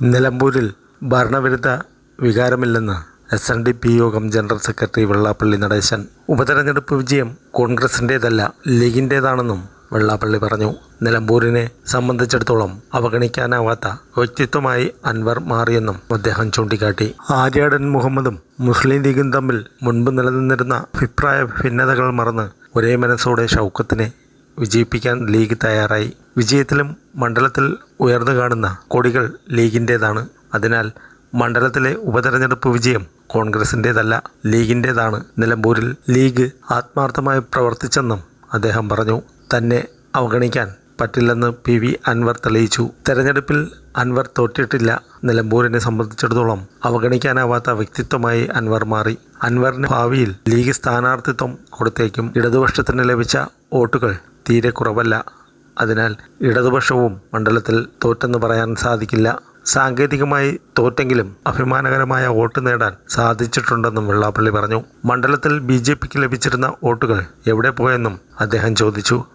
നിലമ്പൂരിൽ ഭരണവിരുദ്ധ വികാരമില്ലെന്ന് എസ് എൻ ഡി പി യോഗം ജനറൽ സെക്രട്ടറി വെള്ളാപ്പള്ളി നടേശൻ. ഉപതെരഞ്ഞെടുപ്പ് വിജയം കോൺഗ്രസിന്റേതല്ല ലീഗിന്റേതാണെന്നും വെള്ളാപ്പള്ളി പറഞ്ഞു. നിലമ്പൂരിനെ സംബന്ധിച്ചിടത്തോളം അവഗണിക്കാനാവാത്ത വ്യക്തിത്വമായി അൻവർ മാറിയെന്നും അദ്ദേഹം ചൂണ്ടിക്കാട്ടി. ആര്യാടൻ മുഹമ്മദും മുസ്ലിം ലീഗും തമ്മിൽ മുൻപ് നിലനിന്നിരുന്ന അഭിപ്രായ ഭിന്നതകൾ മറന്ന് ഒരേ മനസ്സോടെ ഷൗക്കത്തിനെ വിജയിപ്പിക്കാൻ ലീഗ് തയ്യാറായി. വിജയത്തിലും മണ്ഡലത്തിൽ ഉയർന്നു കാണുന്ന കൊടികൾ ലീഗിന്റേതാണ് അതിനാൽ മണ്ഡലത്തിലെ ഉപതെരഞ്ഞെടുപ്പ് വിജയം കോൺഗ്രസിന്റേതല്ല ലീഗിന്റേതാണ് നിലമ്പൂരിൽ ലീഗ് ആത്മാർത്ഥമായി പ്രവർത്തിച്ചെന്നും അദ്ദേഹം പറഞ്ഞു. തന്നെ അവഗണിക്കാൻ പറ്റില്ലെന്ന് പി വി അൻവർ തെളിയിച്ചു. തെരഞ്ഞെടുപ്പിൽ അൻവർ തോറ്റിട്ടില്ല. നിലമ്പൂരിനെ സംബന്ധിച്ചിടത്തോളം അവഗണിക്കാനാവാത്ത വ്യക്തിത്വമായി അൻവർ മാറി. അൻവറിന് ഭാവിയിൽ ലീഗ് സ്ഥാനാർത്ഥിത്വം കൊടുത്തേക്കും. ഇടതുപക്ഷത്തിന് ലഭിച്ച വോട്ടുകൾ തീരെ കുറവല്ല. അതിനാൽ ഇടതുപക്ഷവും മണ്ഡലത്തിൽ തോറ്റെന്ന് പറയാൻ സാധിക്കില്ല. സാങ്കേതികമായി തോറ്റെങ്കിലും അഭിമാനകരമായ വോട്ട് നേടാൻ സാധിച്ചിട്ടുണ്ടെന്നും വെള്ളാപ്പള്ളി പറഞ്ഞു. മണ്ഡലത്തിൽ ബി ജെ പിക്ക് ലഭിച്ചിരുന്ന വോട്ടുകൾ എവിടെ പോയെന്നും അദ്ദേഹം ചോദിച്ചു.